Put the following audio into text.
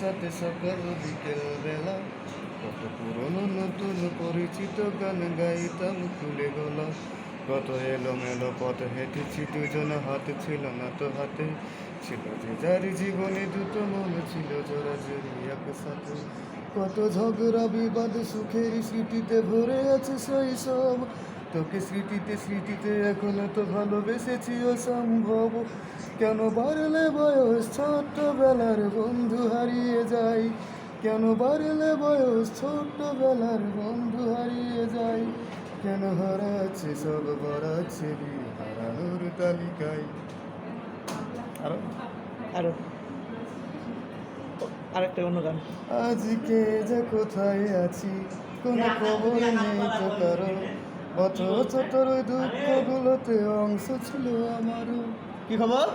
সাথে সকাল বিকেল বেলা কত পুরনো নতুন পরিচিত গান গাইতাম খুলে গলা। কত এলোমেলো পথ হেঁটেছি, দুজন হাত ছিল না তো হাতে। ছিল যে যার জীবনে দুটো মন ছিল জোরাজুরি একসাথে। কত ঝগড়া, বিবাদ, সুখের স্মৃতিতে ভরে আছে শৈশব। তোকে স্মৃতিতে স্মৃতিতে এখনও তো ভালোবেসেছি অসম্ভব কেন বাড়লে বয়স ছোট্টবেলার বন্ধু হারিয়ে যায়? কেন বাড়লে বয়স ছোট্টবেলার বন্ধু হারিয়ে যায়? কেন হারাচ্ছে সব বাড়াচ্ছে হারানোর তালিকায়? আরও? আরও। আরেকটা অন্য গান আজকে যে কোথায় আছি কোনো খবর নেই তো অথচ তোর দুঃখগুলোতে অংশ ছিল আমারও। কি খবর?